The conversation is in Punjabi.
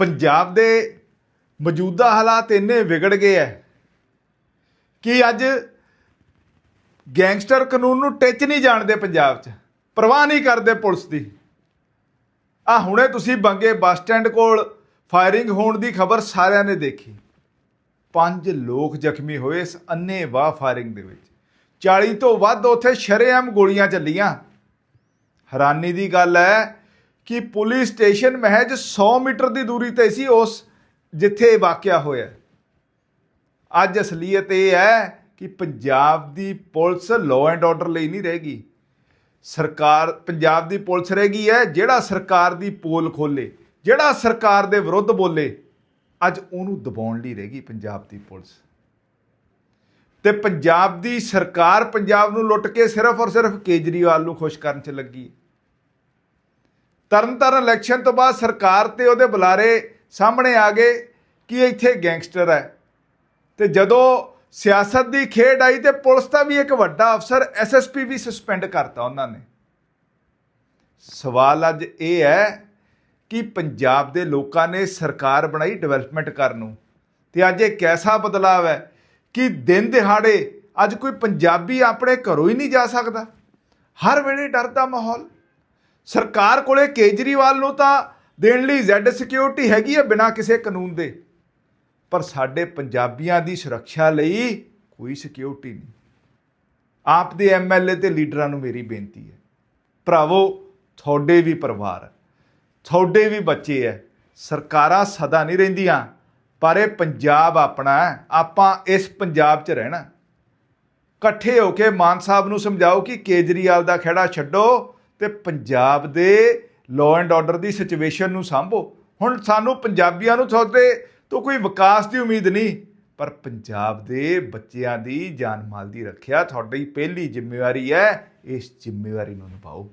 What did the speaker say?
ਪੰਜਾਬ ਦੇ ਮੌਜੂਦਾ ਹਾਲਾਤ ਇੰਨੇ ਵਿਗੜ ਗਏ ਐ ਕਿ ਅੱਜ ਗੈਂਗਸਟਰ ਕਾਨੂੰਨ ਨੂੰ ਟਿੱਚ ਨਹੀਂ ਜਾਣਦੇ ਪੰਜਾਬ 'ਚ, ਪਰਵਾਹ ਨਹੀਂ ਕਰਦੇ ਪੁਲਿਸ ਦੀ। ਆ ਹੁਣੇ ਤੁਸੀਂ ਬੰਗੇ ਬੱਸ ਸਟੈਂਡ ਕੋਲ ਫਾਇਰਿੰਗ ਹੋਣ ਦੀ ਖਬਰ ਸਾਰਿਆਂ ਨੇ ਦੇਖੀ। ਪੰਜ ਲੋਕ ਜ਼ਖਮੀ ਹੋਏ ਇਸ ਅੰਨ੍ਹੇਵਾਹ ਫਾਇਰਿੰਗ ਦੇ ਵਿੱਚ। 40 ਤੋਂ ਵੱਧ ਉੱਥੇ ਸ਼ਰੇਆਮ ਗੋਲੀਆਂ ਚੱਲੀਆਂ। ਹੈਰਾਨੀ ਦੀ ਗੱਲ ਹੈ ਕਿ ਪੁਲਿਸ ਸਟੇਸ਼ਨ ਮਹਿਜ 100 ਮੀਟਰ ਦੀ ਦੂਰੀ ਤੇ ਸੀ ਉਸ ਜਿੱਥੇ ਵਾਕਿਆ ਹੋਇਆ। ਅੱਜ ਅਸਲੀਅਤ ਇਹ ਹੈ ਕਿ ਪੰਜਾਬ ਦੀ ਪੁਲਿਸ ਲਾਅ ਐਂਡ ਆਰਡਰ ਲਈ ਨਹੀਂ ਰਹੇਗੀ। ਸਰਕਾਰ, ਪੰਜਾਬ ਦੀ ਪੁਲਿਸ ਰਹੇਗੀ ਹੈ, ਜਿਹੜਾ ਸਰਕਾਰ ਦੀ ਪੋਲ ਖੋਲੇ, ਜਿਹੜਾ ਸਰਕਾਰ ਦੇ ਵਿਰੁੱਧ ਬੋਲੇ, ਅੱਜ ਉਹਨੂੰ ਦਬਾਉਣ ਲਈ ਰਹੇਗੀ ਪੰਜਾਬ ਦੀ ਪੁਲਿਸ। ਤੇ ਪੰਜਾਬ ਦੀ ਸਰਕਾਰ ਪੰਜਾਬ ਨੂੰ ਲੁੱਟ ਕੇ ਸਿਰਫ ਔਰ ਸਿਰਫ ਕੇਜਰੀਵਾਲ ਨੂੰ ਖੁਸ਼ ਕਰਨ 'ਚ ਲੱਗੀ। ਤਰਨਤਾਰਨ ਇਲੈਕਸ਼ਨ ਤੋਂ ਬਾਅਦ ਸਰਕਾਰ ਤੇ ਉਹਦੇ ਬੁਲਾਰੇ ਸਾਹਮਣੇ ਆ ਗਏ ਕਿ ਇੱਥੇ ਗੈਂਗਸਟਰ ਹੈ। ਤੇ ਜਦੋਂ ਸਿਆਸਤ ਦੀ ਖੇਡ ਆਈ ਤੇ ਪੁਲਿਸ ਦਾ ਵੀ ਇੱਕ ਵੱਡਾ ਅਫਸਰ ਐਸਐਸਪੀ ਵੀ ਸਸਪੈਂਡ ਕਰਤਾ ਉਹਨਾਂ ਨੇ। ਸਵਾਲ ਅੱਜ ਇਹ ਹੈ ਕਿ ਪੰਜਾਬ ਦੇ ਲੋਕਾਂ ਨੇ ਸਰਕਾਰ ਬਣਾਈ ਡਿਵੈਲਪਮੈਂਟ ਕਰਨ ਨੂੰ ਤੇ ਅੱਜ ਇਹ ਕੈਸਾ ਬਦਲਾਵ ਹੈ ਕਿ ਦਿਨ ਦਿਹਾੜੇ ਅੱਜ ਕੋਈ ਪੰਜਾਬੀ ਆਪਣੇ ਘਰੋਂ ਹੀ ਨਹੀਂ ਜਾ ਸਕਦਾ। ਹਰ ਵੇਲੇ ਡਰ ਦਾ ਮਾਹੌਲ। ਸਰਕਾਰ ਕੋਲੇ ਕੇਜਰੀਵਾਲ ਨੂੰ ਤਾਂ ਦੇਣ ਲਈ ਜ਼ੈਡ ਸਿਕਿਉਰਿਟੀ ਹੈਗੀ ਹੈ ਬਿਨਾਂ ਕਿਸੇ ਕਾਨੂੰਨ ਦੇ। ਪਰ ਸਾਡੇ ਪੰਜਾਬੀਆਂ ਦੀ ਸੁਰੱਖਿਆ ਲਈ ਕੋਈ ਸਿਕਿਉਰਿਟੀ ਨਹੀਂ। ਆਪ ਦੇ ਐਮਐਲਏ ਤੇ ਲੀਡਰਾਂ ਨੂੰ ਮੇਰੀ ਬੇਨਤੀ ਹੈ। ਭਰਾਵੋ, ਤੁਹਾਡੇ ਵੀ ਪਰਿਵਾਰ ਤੁਹਾਡੇ ਵੀ ਬੱਚੇ ਐ ਸਰਕਾਰਾਂ ਸਦਾ ਨਹੀਂ ਰਹਿੰਦੀਆਂ, ਪਰ ਇਹ ਪੰਜਾਬ ਆਪਣਾ ਹੈ। ਆਪਾਂ ਇਸ ਪੰਜਾਬ 'ਚ ਰਹਿਣਾ। ਇਕੱਠੇ ਹੋ ਕੇ ਮਾਨ ਸਾਹਿਬ ਨੂੰ ਸਮਝਾਓ ਕਿ ਕੇਜਰੀਵਾਲ ਦਾ ਖਹਿੜਾ ਛੱਡੋ। ਤੇ ਪੰਜਾਬ ਦੇ ਲਾਅ ਐਂਡ ਆਰਡਰ ਦੀ ਸਿਚੁਏਸ਼ਨ ਨੂੰ ਸੰਭੋ। ਹੁਣ ਸਾਨੂੰ ਪੰਜਾਬੀਆਂ ਨੂੰ ਤੁਹਾਡੇ ਤੋਂ ਕੋਈ ਵਿਕਾਸ ਦੀ ਉਮੀਦ ਨਹੀਂ, ਪਰ ਪੰਜਾਬ ਦੇ ਬੱਚਿਆਂ ਦੀ ਜਾਨ ਮਾਲ ਦੀ ਰੱਖਿਆ ਤੁਹਾਡੀ ਪਹਿਲੀ ਜ਼ਿੰਮੇਵਾਰੀ ਹੈ, ਇਸ ਜ਼ਿੰਮੇਵਾਰੀ ਨੂੰ ਨਿਭਾਓ।